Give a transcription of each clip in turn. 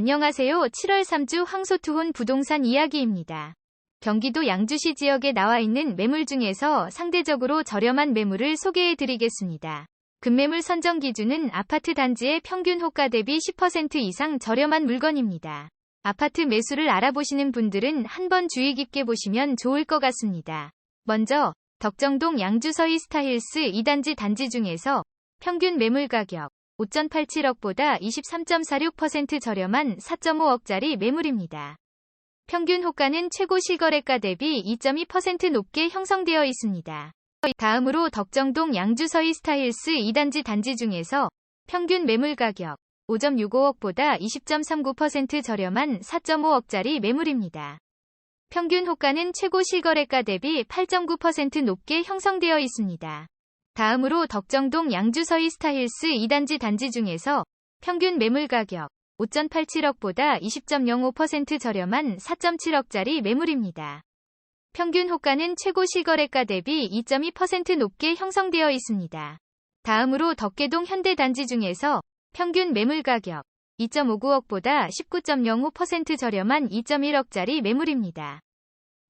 안녕하세요. 7월 3주 황소투혼 부동산 이야기입니다. 경기도 양주시 지역에 나와 있는 매물 중에서 상대적으로 저렴한 매물을 소개해 드리겠습니다. 급매물 선정 기준은 아파트 단지의 평균 호가 대비 10% 이상 저렴한 물건입니다. 아파트 매수를 알아보시는 분들은 한번 주의 깊게 보시면 좋을 것 같습니다. 먼저 덕정동 양주서이 스타힐스 2단지 단지 중에서 평균 매물 가격 5.87억보다 23.46% 저렴한 4.5억짜리 매물입니다. 평균 호가는 최고 실거래가 대비 2.2% 높게 형성되어 있습니다. 다음으로 덕정동 양주서이 스타힐스 2단지 단지 중에서 평균 매물 가격 5.65억보다 20.39% 저렴한 4.5억짜리 매물입니다. 평균 호가는 최고 실거래가 대비 8.9% 높게 형성되어 있습니다. 다음으로 덕정동 양주서이 스타힐스 2단지 단지 중에서 평균 매물 가격 5.87억보다 20.05% 저렴한 4.7억짜리 매물입니다. 평균 호가는 최고 실거래가 대비 2.2% 높게 형성되어 있습니다. 다음으로 덕계동 현대 단지 중에서 평균 매물 가격 2.59억보다 19.05% 저렴한 2.1억짜리 매물입니다.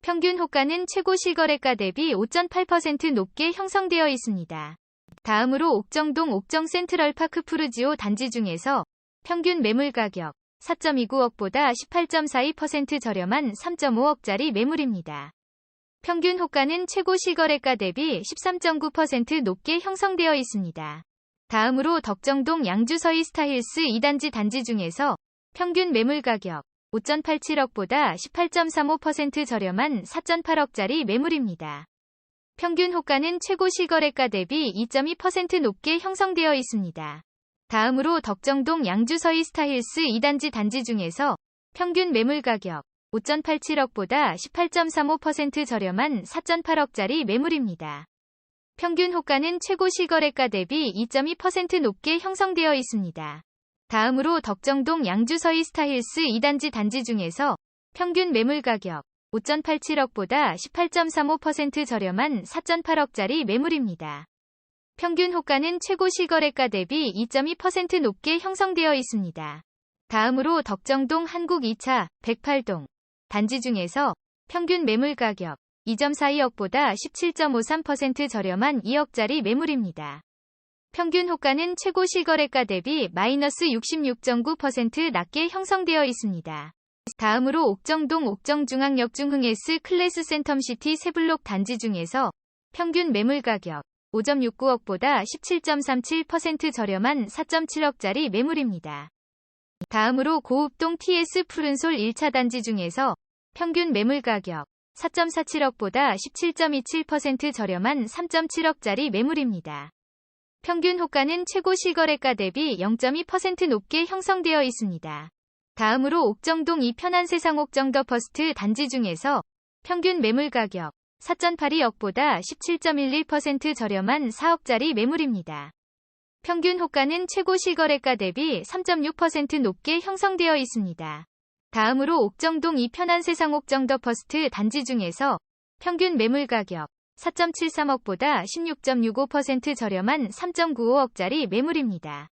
평균 호가는 최고 실거래가 대비 5.8% 높게 형성되어 있습니다. 다음으로 옥정동 옥정 센트럴 파크 푸르지오 단지 중에서 평균 매물 가격 4.29억보다 18.42% 저렴한 3.5억짜리 매물입니다. 평균 호가는 최고 실거래가 대비 13.9% 높게 형성되어 있습니다. 다음으로 덕정동 양주서이 스타힐스 2단지 단지 중에서 평균 매물 가격 5.87억보다 18.35% 저렴한 4.8억짜리 매물입니다. 평균 호가는 최고 실거래가 대비 2.2% 높게 형성되어 있습니다. 다음으로 덕정동 양주서이 스타힐스 2단지 단지 중에서 평균 매물 가격 5.87억보다 18.35% 저렴한 4.8억짜리 매물입니다. 평균 호가는 최고 실거래가 대비 2.2% 높게 형성되어 있습니다. 다음으로 덕정동 양주서이 스타힐스 2단지 단지 중에서 평균 매물 가격 5.87억보다 18.35% 저렴한 4.8억짜리 매물입니다. 평균 호가는 최고 실거래가 대비 2.2% 높게 형성되어 있습니다. 다음으로 덕정동 한국 2차 108동 단지 중에서 평균 매물 가격 2.42억보다 17.53% 저렴한 2억짜리 매물입니다. 평균 호가는 최고 실거래가 대비 마이너스 66.9% 낮게 형성되어 있습니다. 다음으로 옥정동 옥정중앙역 중흥S 클래스 센텀시티 세블록 단지 중에서 평균 매물 가격 5.69억보다 17.37% 저렴한 4.7억짜리 매물입니다. 다음으로 고읍동 TS 푸른솔 1차 단지 중에서 평균 매물 가격 4.47억보다 17.27% 저렴한 3.7억짜리 매물입니다. 평균 호가는 최고 실거래가 대비 0.2% 높게 형성되어 있습니다. 다음으로 옥정동 이 편한 세상 옥정 더 퍼스트 단지 중에서 평균 매물 가격 4.82억보다 17.11% 저렴한 4억짜리 매물입니다. 평균 호가는 최고 실거래가 대비 3.6% 높게 형성되어 있습니다. 다음으로 옥정동 이 편한 세상 옥정 더 퍼스트 단지 중에서 평균 매물 가격 4.73억보다 16.65% 저렴한 3.95억짜리 매물입니다.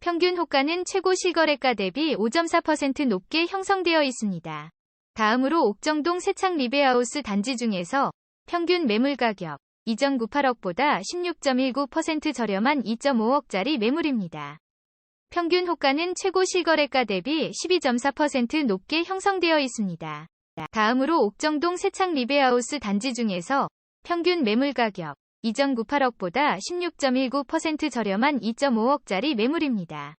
평균 호가는 최고 실거래가 대비 5.4% 높게 형성되어 있습니다. 다음으로 옥정동 세창 리베하우스 단지 중에서 평균 매물 가격 2.98억보다 16.19% 저렴한 2.5억짜리 매물입니다. 평균 호가는 최고 실거래가 대비 12.4% 높게 형성되어 있습니다. 다음으로 옥정동 세창 리베하우스 단지 중에서 평균 매물 가격 2.98억보다 16.19% 저렴한 2.5억짜리 매물입니다.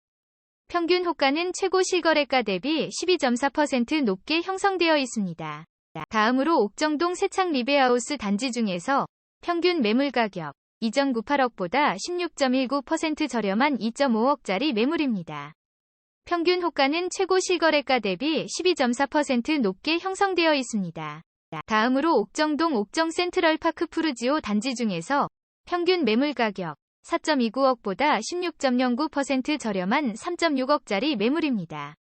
평균 호가는 최고 실거래가 대비 12.4% 높게 형성되어 있습니다. 다음으로 옥정동 세창 리베하우스 단지 중에서 평균 매물 가격 2.98억보다 16.19% 저렴한 2.5억짜리 매물입니다. 평균 호가는 최고 실거래가 대비 12.4% 높게 형성되어 있습니다. 다음으로 옥정동 옥정 센트럴파크 푸르지오 단지 중에서 평균 매물 가격 4.29억보다 16.09% 저렴한 3.6억짜리 매물입니다.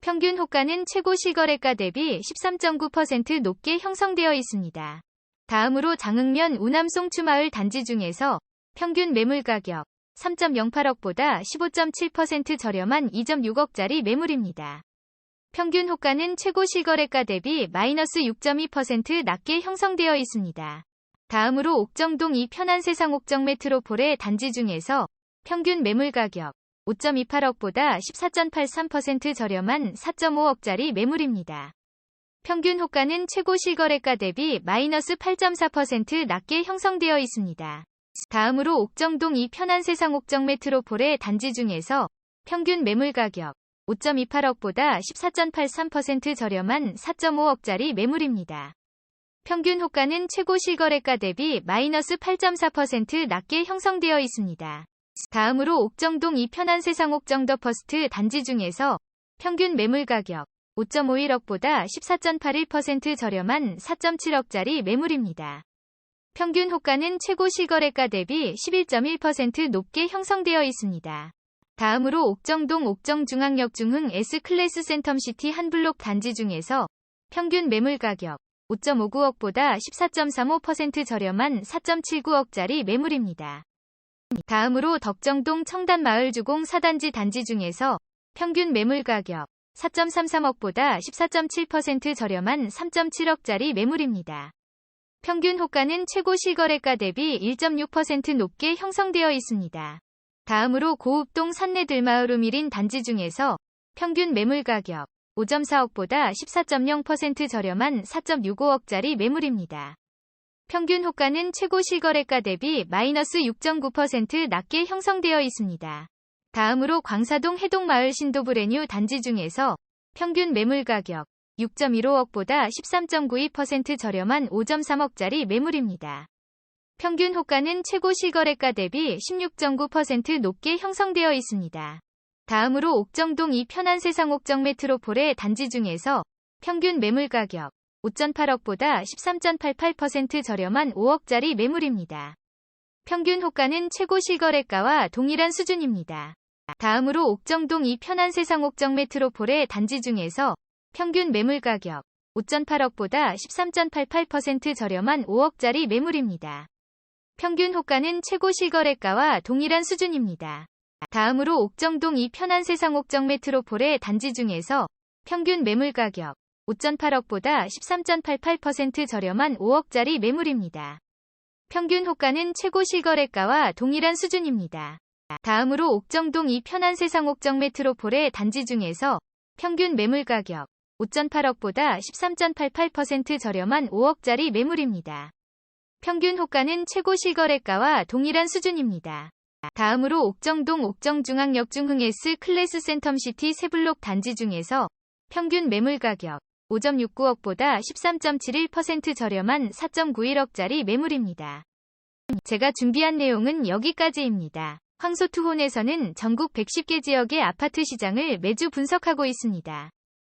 평균 호가는 최고 실거래가 대비 13.9% 높게 형성되어 있습니다. 다음으로 장흥면 우남 송추마을 단지 중에서 평균 매물 가격 3.08억보다 15.7% 저렴한 2.6억짜리 매물입니다. 평균 호가는 최고 실거래가 대비 마이너스 6.2% 낮게 형성되어 있습니다. 다음으로 옥정동 이 편한 세상 옥정 메트로폴의 단지 중에서 평균 매물 가격 5.28억보다 14.83% 저렴한 4.5억짜리 매물입니다. 평균 호가는 최고 실거래가 대비 마이너스 8.4% 낮게 형성되어 있습니다. 다음으로 옥정동 이 편한 세상 옥정 메트로폴의 단지 중에서 평균 매물 가격 5.28억보다 14.83% 저렴한 4.5억짜리 매물입니다. 평균 호가는 최고 실거래가 대비 마이너스 8.4% 낮게 형성되어 있습니다. 다음으로 옥정동 이 편한 세상 옥정 더 퍼스트 단지 중에서 평균 매물 가격 5.51억보다 14.81% 저렴한 4.7억짜리 매물입니다. 평균 호가는 최고 실거래가 대비 11.1% 높게 형성되어 있습니다. 다음으로 옥정동 옥정중앙역 중흥 S클래스 센텀시티 한 블록 단지 중에서 평균 매물 가격 5.59억보다 14.35% 저렴한 4.79억짜리 매물입니다. 다음으로 덕정동 청담마을 주공 4단지 단지 중에서 평균 매물 가격 4.33억보다 14.7% 저렴한 3.7억짜리 매물입니다. 평균 호가는 최고 실거래가 대비 1.6% 높게 형성되어 있습니다. 다음으로 고읍동 산내들마을 우밀인 단지 중에서 평균 매물 가격 5.4억보다 14.0% 저렴한 4.65억짜리 매물입니다. 평균 호가는 최고 실거래가 대비 마이너스 6.9% 낮게 형성되어 있습니다. 다음으로 광사동 해동마을 신도브레뉴 단지 중에서 평균 매물 가격 6.15억보다 13.92% 저렴한 5.3억짜리 매물입니다. 평균 호가는 최고 실거래가 대비 16.9% 높게 형성되어 있습니다. 다음으로 옥정동 이 편한 세상 옥정 메트로폴의 단지 중에서 평균 매물 가격 5.8억보다 13.88% 저렴한 5억짜리 매물입니다. 평균 호가는 최고 실거래가와 동일한 수준입니다. 다음으로 옥정동 이 편한 세상 옥정 메트로폴의 단지 중에서 평균 매물 가격 5.8억보다 13.88% 저렴한 5억짜리 매물입니다. 평균 호가는 최고 실거래가와 동일한 수준입니다. 다음으로 옥정동 이 편한 세상 옥정 메트로폴의 단지 중에서 평균 매물 가격 5.8억보다 13.88% 저렴한 5억짜리 매물입니다. 평균 호가는 최고 실거래가와 동일한 수준입니다. 다음으로 옥정동 이 편한 세상 옥정 메트로폴의 단지 중에서 평균 매물 가격 5.8억보다 13.88% 저렴한 5억짜리 매물입니다. 평균 호가는 최고 실거래가와 동일한 수준입니다. 다음으로 옥정동 옥정중앙역 중흥 S 클래스 센텀시티 세블록 단지 중에서 평균 매물 가격 5.69억보다 13.71% 저렴한 4.91억짜리 매물입니다. 제가 준비한 내용은 여기까지입니다. 황소투혼에서는 전국 110개 지역의 아파트 시장을 매주 분석하고 있습니다.